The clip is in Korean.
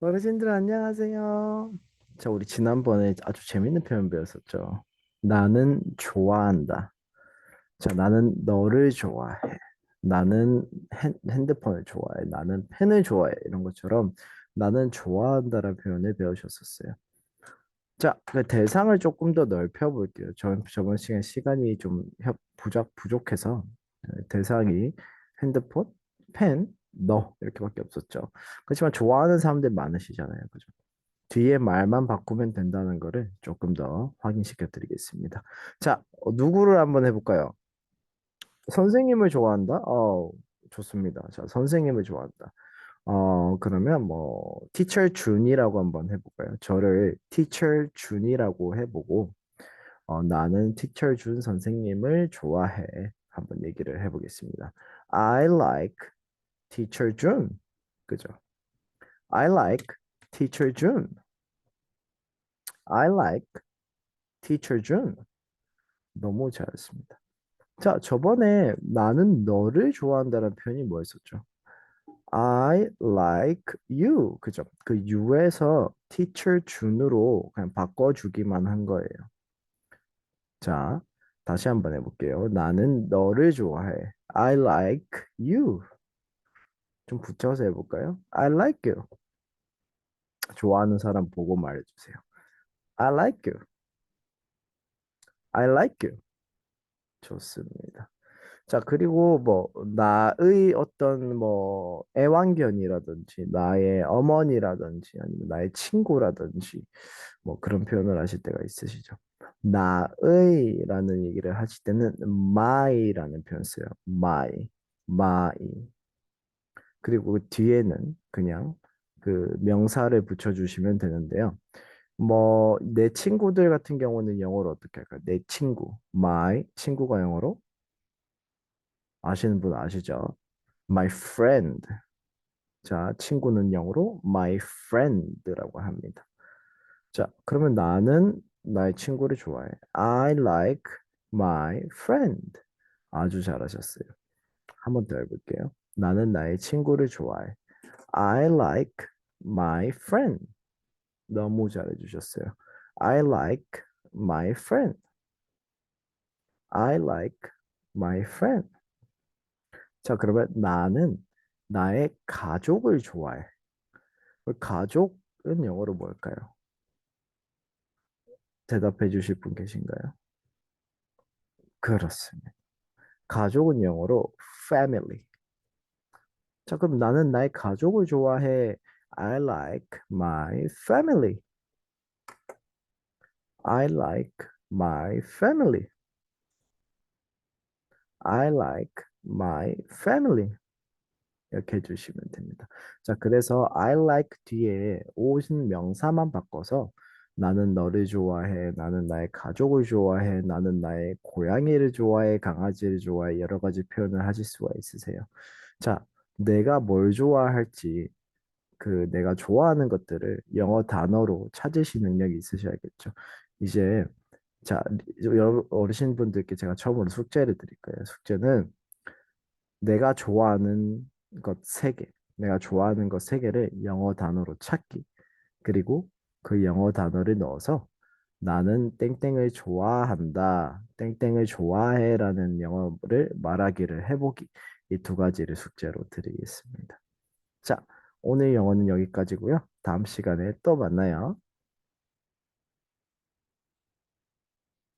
어르신들 안녕하세요. 자, 우리 지난번에 아주 재밌는 표현 배웠었죠. 나는 좋아한다. 자, 나는 너를 좋아해. 나는 핸, 핸드폰을 좋아해. 나는 펜을 좋아해. 이런 것처럼 나는 좋아한다라는 표현을 배우셨었어요. 자, 그 대상을 조금 더 넓혀 볼게요. 저, 저번 시간 시간이 좀 협- 부족, 부족해서 네, 대상이 핸드폰, 펜, 너 이렇게밖에 없었죠. 그렇지만 좋아하는 사람들 많으시잖아요. 그죠? 뒤에 말만 바꾸면 된다는 거를 조금 더 확인시켜 드리겠습니다. 자, 어, 누구를 한번 해볼까요? 선생님을 좋아한다? 어, 좋습니다. 자, 선생님을 좋아한다. 어, 그러면 뭐, teacher 준이라고 한번 해볼까요? 저를 teacher 준이라고 해보고, 어, 나는 teacher 준 선생님을 좋아해. 한번 얘기를 해보겠습니다. I like teacher 준. 그죠? I like teacher 준. I like teacher 준. 너무 잘했습니다. 자, 저번에 나는 너를 좋아한다는 표현이 뭐였었죠? I like you. 그죠? 그 you에서 teacher 준으로 그냥 바꿔주기만 한 거예요. 자, 다시 한번 해볼게요. 나는 너를 좋아해. I like you. 좀 붙여서 해볼까요? I like you. 좋아하는 사람 보고 말해주세요. I like you. I like you. 좋습니다. 자, 그리고 뭐, 나의 어떤 뭐, 애완견이라든지, 나의 어머니라든지, 아니면 나의 친구라든지, 뭐 그런 표현을 하실 때가 있으시죠. 나의 라는 얘기를 하실 때는 my라는 표현 써요. my, my. 그리고 그 뒤에는 그냥 그 명사를 붙여주시면 되는데요. 뭐, 내 친구들 같은 경우는 영어로 어떻게 할까요? 내 친구, my, 친구가 영어로 아시는 분 아시죠? My friend. 자, 친구는 영어로 my friend라고 합니다. 자, 그러면 나는 나의 친구를 좋아해. I like my friend. 아주 잘하셨어요. 한번 더 해볼게요. 나는 나의 친구를 좋아해. I like my friend. 너무 잘해주셨어요. I like my friend. I like my friend. 자, 그러면 나는 나의 가족을 좋아해. 그 가족은 영어로 뭘까요? 대답해 주실 분 계신가요? 그렇습니다. 가족은 영어로 family. 자, 그럼 나는 나의 가족을 좋아해. I like my family. I like my family. I like my family. 이렇게 해주시면 됩니다. 자, 그래서 I like 뒤에 오신 명사만 바꿔서 나는 너를 좋아해, 나는 나의 가족을 좋아해, 나는 나의 고양이를 좋아해, 강아지를 좋아해, 여러 가지 표현을 하실 수가 있으세요. 자, 내가 뭘 좋아할지, 그 내가 좋아하는 것들을 영어 단어로 찾으실 능력이 있으셔야겠죠. 이제, 자, 어르신분들께 제가 처음으로 숙제를 드릴 거예요. 숙제는 내가 좋아하는 것 세 개, 내가 좋아하는 것 세 개를 영어 단어로 찾기. 그리고 그 영어 단어를 넣어서 나는 땡땡을 좋아한다, 땡땡을 좋아해라는 영어를 말하기를 해보기. 이 두 가지를 숙제로 드리겠습니다. 자, 오늘 영어는 여기까지고요. 다음 시간에 또 만나요.